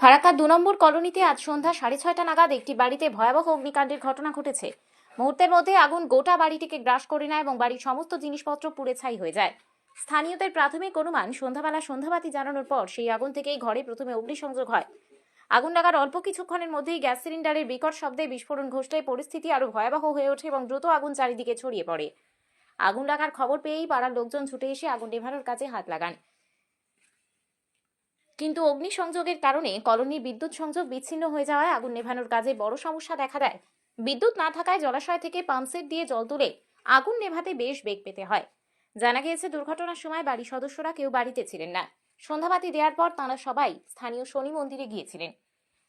ফারাক্কা দু নম্বর কলোনিতে আজ সন্ধ্যা সাড়ে ছয়টা নাগাদ একটি বাড়িতে ভয়াবহ অগ্নিকাণ্ডের ঘটনা ঘটেছে। মুহূর্তের মধ্যে আগুন গোটা বাড়িটিকে গ্রাস করে নেয় এবং বাড়ির সমস্ত জিনিসপত্র পুড়ে ছাই হয়ে যায়। স্থানীয়দের প্রাথমিক অনুমান, সন্ধ্যাবেলা সন্ধ্যাবাতি জানানোর পর সেই আগুন থেকেই ঘরে প্রথমে অগ্নিসংযোগ হয়। আগুন লাগার অল্প কিছুক্ষণের মধ্যেই গ্যাস সিলিন্ডারের বিকট শব্দে বিস্ফোরণ ঘটলে পরিস্থিতি আরও ভয়াবহ হয়ে ওঠে এবং দ্রুত আগুন চারিদিকে ছড়িয়ে পড়ে। আগুন লাগার খবর পেয়েই পাড়ার লোকজন ছুটে এসে আগুন নেভানোর কাজে হাত লাগান। কিন্তু অগ্নিসংযোগের কারণে কলোনির বিদ্যুৎ সংযোগ বিচ্ছিন্ন হয়ে যাওয়ায় আগুন নেভানোর কাজে বড় সমস্যা দেখা দেয়। বিদ্যুৎ না থাকায় জলাশয় থেকে পাম্পসেট দিয়ে জল তুলে আগুন নেভাতে বেশ বেগ পেতে হয়। জানা গিয়েছে, দুর্ঘটনার সময় বাড়ির সদস্যরা কেউ বাড়িতে ছিলেন না। সন্ধ্যাবাতি দেওয়ার পর তাঁরা সবাই স্থানীয় শনি মন্দিরে গিয়েছিলেন।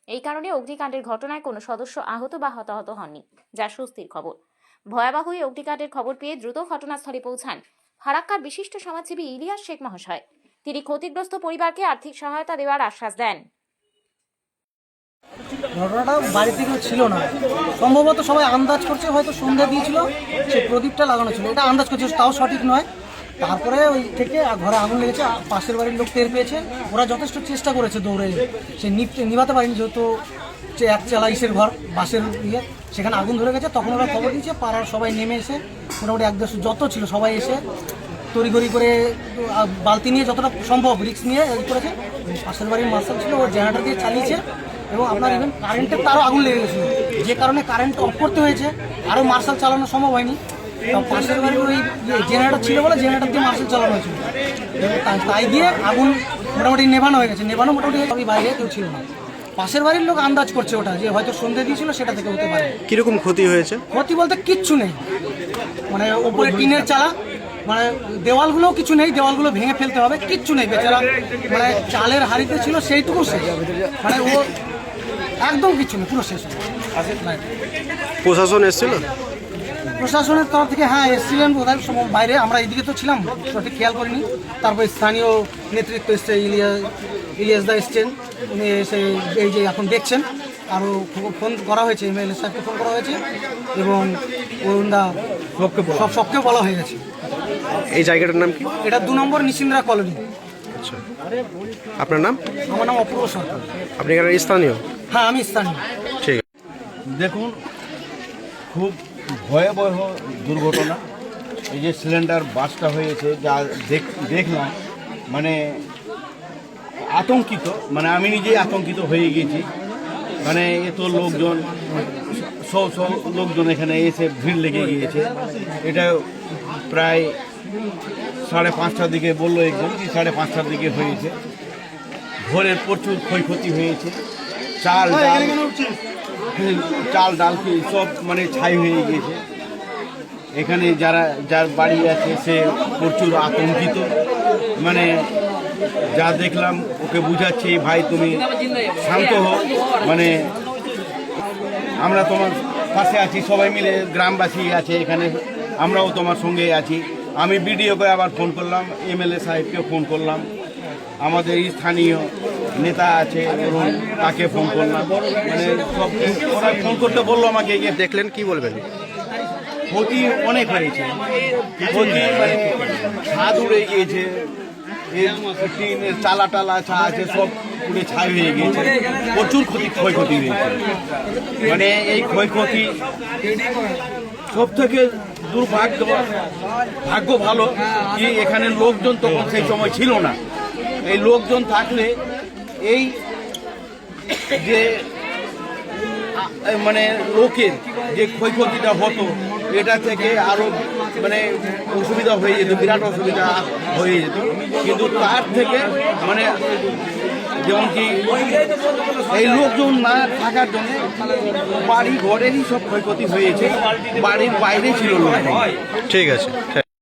এই কারণে অগ্নিকাণ্ডের ঘটনায় কোনো সদস্য আহত বা হতাহত হননি, যা স্বস্তির খবর। ভয়াবহ অগ্নিকাণ্ডের খবর পেয়ে দ্রুত ঘটনাস্থলে পৌঁছান ফারাক্কার বিশিষ্ট সমাজসেবী ইলিয়াস শেখ মহাশয়। তিনি ক্ষতিগ্রস্ত পরিবারকে আর্থিক সহায়তা দেওয়ার আশ্বাস দেন। ঘটনাটা বাড়িতে কেউ ছিল না। সম্ভবত সবাই আন্দাজ করছে, হয়তো সন্ধ্যা দিয়েছিল সে প্রদীপটা লাগানো ছিল। এটা আন্দাজ করছে, তাও সঠিক নয়। তারপরে ওই থেকে ঘরে আগুন লেগেছে পাশের বাড়ির লোক টের পেয়েছে। ওরা যথেষ্ট চেষ্টা করেছে দৌড়ে সে নিভতে পারেনি, যেহেতু এক চালা ইসের ঘর বাসের ইয়ে। সেখানে আগুন ধরে গেছে, তখন ওরা খবর দিয়েছে, পাড়ার সবাই নেমে এসে মোটামুটি এক দেড়শো যত ছিল, সবাই এসে তড়িঘড়ি করে বালতি নিয়ে যতটা সম্ভব রিক্স নিয়ে ই করেছে। পাশের বাড়ির মার্শাল ছিল ও জেনারেটর দিয়ে চালিয়েছে এবং আপনার ইভেন কারেন্টের তারও আগুন লেগে গেছিল। যে কারণে কারেন্ট অফ করতে হয়েছে আরও মার্শাল চালানো সম্ভব হয়নি। পাশের বাড়ির ওই জেনারেটর ছিল বলে জেনারেটর দিয়ে মার্শাল চালানো হয়েছিল। এবং তাই- দিয়ে আগুন মোটামুটি নেভানো হয়ে গেছে। নেভানো মোটামুটি সবই বাইরে কেউ ছিল না। পাশের বাড়ির লোক আন্দাজ করছে ওটা যে হয়তো সন্ধে দিয়েছিল সেটা থেকে হতে পারে। কীরকম ক্ষতি হয়েছে? ক্ষতি বলতে কিচ্ছু নেই। মানে উপরে টিনের চালা মানে দেওয়ালগুলো কিছু নেই দেওয়ালগুলো ভেঙে ফেলতে হবে কিচ্ছু নেই বেচারা। মানে চালের হাড়িতে ছিল সেইটুকু শেষ। মানে ও একদম কিছু নেই পুরো শেষ। প্রশাসন এসেছিল? প্রশাসনের তরফ থেকে হ্যাঁ এসেছিলেন বোধহয় সম- বাইরে। আমরা এইদিকে তো ছিলাম সঠিক খেয়াল করিনি। তারপর স্থানীয় নেতৃত্ব এসছে ইলিয়াস ইলিয়াস দা এসছেন। উনি এসে এই যে এখন দেখছেন। আরও ফোন করা হয়েছে এম এল এমএলএ সাহেবকে ফোন করা হয়েছে। এবং অরুণ দা সব সবকে বলা হয়ে গেছে। এই জায়গাটার নাম কি? এটা দু নম্বর নিশিন্দ্রা কলোনি। আচ্ছা। আপনার নাম? আমার নাম অপূর্ব সরকার। আপনি এখানে স্থানীয়? হ্যাঁ আমি স্থানীয়। ঠিক আছে। দেখুন খুব ভয়াবহ দুর্ঘটনা। এই যে সিলিন্ডার বাসটা হয়েছে যা দেখ- দেখলাম মানে আতঙ্কিত মানে আমি নিজেই আতঙ্কিত হয়ে গেছি। মানে এত লোকজন সব সব লোকজন এখানে এসে ভিড় লেগে গিয়েছে। এটা প্রায় সাড়ে পাঁচটার দিকে বলল একজন কি সাড়ে পাঁচটার দিকে হয়েছে। ঘরের প্রচুর ক্ষয়ক্ষতি হয়েছে। চাল ডাল চাল ডাল সব মানে ছাই হয়ে গিয়েছে। এখানে যারা যার বাড়ি আছে সে প্রচুর আতঙ্কিত। মানে যা দেখলাম ওকে বুঝাচ্ছি ভাই তুমি শান্ত হও। মানে আমরা তোমার পাশে আছি সবাই মিলে গ্রামবাসী আছে এখানে। আমরাও তোমার সঙ্গে আছি। আমি ভিডিওকে আবার ফোন করলাম, এমএলএ সাহেবকে ফোন করলাম। আমাদের স্থানীয় নেতা আছে এবং তাকে ফোন করলাম। মানে সব ওরা ফোন করতে বলল আমাকে যে দেখলেন কি বলবেন? ক্ষতি অনেক হয়েছে। ক্ষতি মানে ছাদ উড়ে গিয়েছে চালা টালা ছা আছে সব পুড়ে ছাই হয়ে গিয়েছে। প্রচুর ক্ষতি, ক্ষয়ক্ষতি হয়েছে। মানে এই ক্ষয়ক্ষতি সব থেকে দুর্ভাগ্য, ভাগ্য ভালো যে এখানে লোকজন তখন সেই সময় ছিল না। এই লোকজন থাকলে এই যে মানে লোকের যে ক্ষয়ক্ষতিটা হতো, এটা থেকে আরও মানে অসুবিধা হয়ে যেত, বিরাট অসুবিধা হয়ে যেত। কিন্তু তার থেকে মানে যেমন কি এই লোকজন না থাকার জন্য বাড়ি ঘরেরই সব ক্ষয়ক্ষতি হয়েছে, বাড়ির বাইরে ছিল লোক ঠিক আছে।